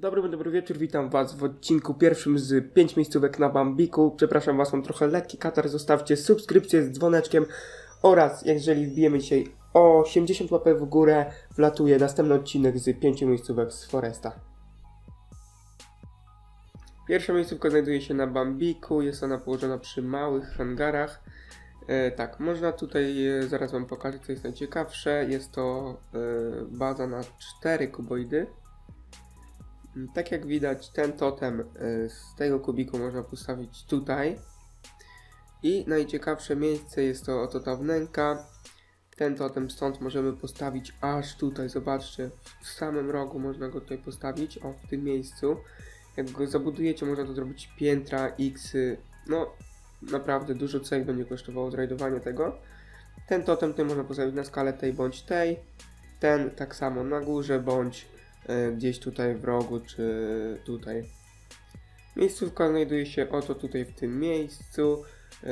Dobry, dobry wieczór, witam was w odcinku pierwszym z 5 miejscówek na Bambiku. Przepraszam was, mam trochę lekki katar, zostawcie subskrypcję z dzwoneczkiem oraz jeżeli wbijemy dzisiaj o 80 łapek w górę, wlatuje następny odcinek z 5 miejscówek z Foresta. Pierwsza miejscówka znajduje się na Bambiku, jest ona położona przy małych hangarach. E, tak, można tutaj, e, zaraz wam pokażę co jest najciekawsze, jest to e, baza na 4 kuboidy. Mm, Tak jak widać, ten totem y, z tego kubiku można postawić tutaj. I najciekawsze miejsce jest to oto ta wnęka. Ten totem stąd możemy postawić aż tutaj, zobaczcie, w samym rogu można go tutaj postawić, o w tym miejscu. Jak go zabudujecie, można to zrobić piętra, x, no naprawdę dużo cech będzie kosztowało zrajdowanie tego. Ten totem tutaj można postawić na skalę tej bądź tej. Ten tak samo na górze bądź e, gdzieś tutaj w rogu, czy tutaj. Miejscówka znajduje się oto tutaj w tym miejscu. E,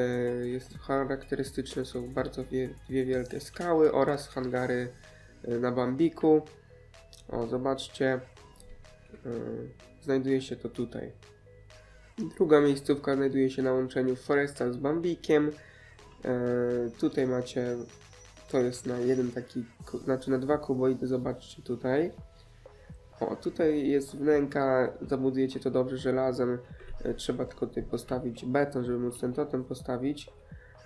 Jest charakterystyczne, są bardzo wie, dwie wielkie skały oraz hangary e, na Bambiku. O, zobaczcie. E, Znajduje się to tutaj. Druga miejscówka znajduje się na łączeniu Foresta z Bambikiem. E, Tutaj macie, to jest na jeden taki, znaczy na dwa kuboidy, zobaczcie tutaj. O, tutaj jest wnęka, zabudujecie to dobrze żelazem. E, Trzeba tylko tutaj postawić beton, żeby móc ten totem postawić.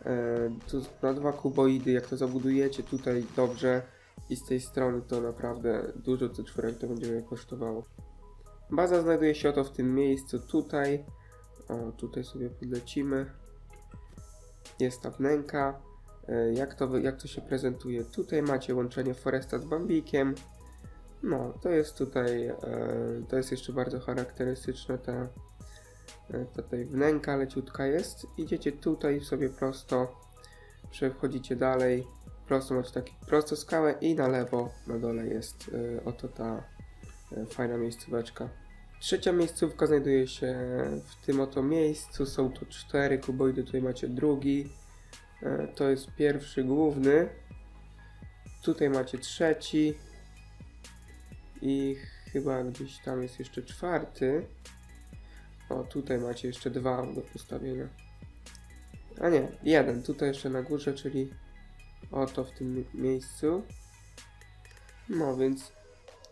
E, tu na dwa kuboidy, jak to zabudujecie tutaj dobrze i z tej strony, to naprawdę dużo co czwórek to będzie kosztowało. Baza znajduje się oto w tym miejscu tutaj. O, tutaj sobie podlecimy. Jest ta wnęka. E, Jak to, jak to się prezentuje? Tutaj macie łączenie Foresta z Bambikiem. No, to jest tutaj, e, to jest jeszcze bardzo charakterystyczne, ta, e, ta tutaj wnęka leciutka jest. Idziecie tutaj sobie prosto, przechodzicie dalej, prosto macie taki prosto skałę i na lewo, na dole jest e, oto ta fajna miejscóweczka. Trzecia miejscówka znajduje się w tym oto miejscu, są to cztery kuboidy, tutaj macie drugi, to jest pierwszy główny, tutaj macie trzeci, i chyba gdzieś tam jest jeszcze czwarty. O, tutaj macie jeszcze dwa do postawienia. A nie, jeden. Tutaj jeszcze na górze, czyli oto w tym mi- miejscu. No więc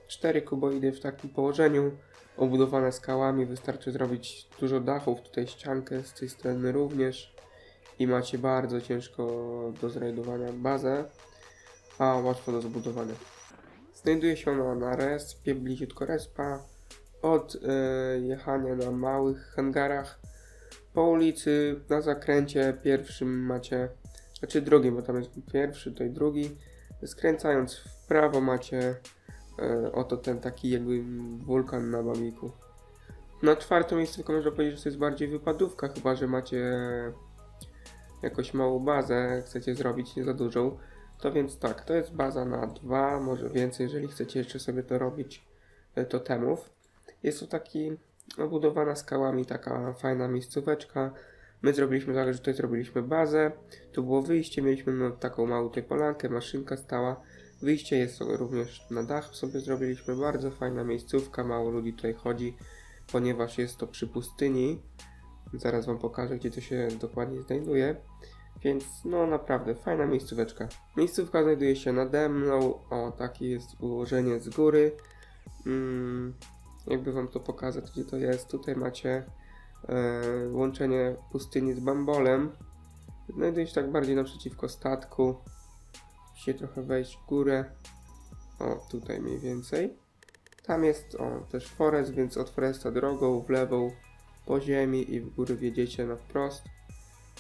cztery kuboidy w takim położeniu, obudowane skałami. Wystarczy zrobić dużo dachów, tutaj ściankę z tej strony również. I macie bardzo ciężko do znajdowania bazę, a łatwo do zbudowania. Znajduje się ona na respie, bliziutko respa. Od e, jechania na małych hangarach po ulicy, na zakręcie pierwszym macie, znaczy drugim, bo tam jest pierwszy, tutaj drugi. Skręcając w prawo macie e, oto ten taki jakby wulkan na Bamiku. Na czwartym miejscu tylko można powiedzieć, że to jest bardziej wypadówka, chyba że macie jakąś małą bazę, chcecie zrobić, nie za dużą. To więc tak, to jest baza na dwa, może więcej, jeżeli chcecie jeszcze sobie to robić e, totemów. Jest to taki obudowana skałami taka fajna miejscóweczka. My zrobiliśmy tak, że tutaj zrobiliśmy bazę. Tu było wyjście, mieliśmy no, taką małą tutaj polankę, maszynka stała. Wyjście jest również na dach sobie zrobiliśmy. Bardzo fajna miejscówka, mało ludzi tutaj chodzi, ponieważ jest to przy pustyni. Zaraz wam pokażę, gdzie to się dokładnie znajduje. Więc no naprawdę fajna miejscóweczka. Miejscówka znajduje się nade mną. O, takie jest ułożenie z góry. Mm, jakby wam to pokazać, gdzie to jest. Tutaj macie e, łączenie pustyni z bambolem. Znajduje się tak bardziej naprzeciwko statku. Musicie trochę wejść w górę. O, tutaj mniej więcej. Tam jest o, też forest, więc od foresta drogą w lewą po ziemi i w górę wjedziecie na wprost.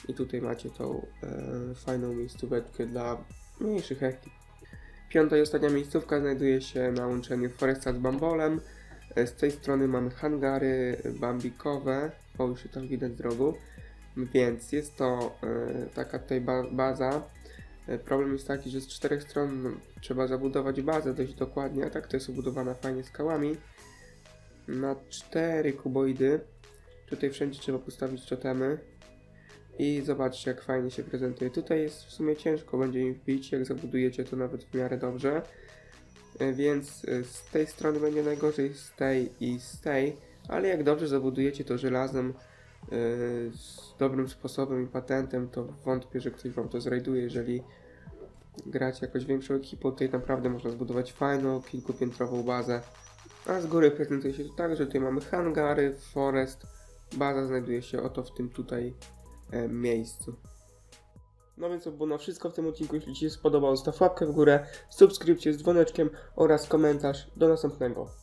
I tutaj macie tą e, fajną miejscóweczkę dla mniejszych ekip. Piąta i ostatnia miejscówka znajduje się na łączeniu Foresta z Bambolem. E, z tej strony mamy hangary bambikowe, o już się tam widać z rogu. Więc jest to e, taka tutaj ba baza. E, problem jest taki, że z czterech stron trzeba zabudować bazę dość dokładnie, a tak to jest obudowana fajnie skałami. Na cztery kuboidy. Tutaj wszędzie trzeba postawić totemy. I zobaczcie, jak fajnie się prezentuje. Tutaj jest w sumie ciężko będzie im wbić, jak zabudujecie to nawet w miarę dobrze. e, więc e, z tej strony będzie najgorzej, z tej i z tej, ale jak dobrze zabudujecie to żelazem e, z dobrym sposobem i patentem, to wątpię, że ktoś wam to zrajduje, jeżeli gracie jakoś większą ekipą, tutaj naprawdę można zbudować fajną, kilkupiętrową bazę. A z góry prezentuje się to tak, że tutaj mamy hangary, forest, baza znajduje się oto w tym tutaj miejscu. No więc to było na wszystko w tym odcinku. Jeśli Ci się spodobał, zostaw łapkę w górę, subskrypcję z dzwoneczkiem oraz komentarz. Do następnego.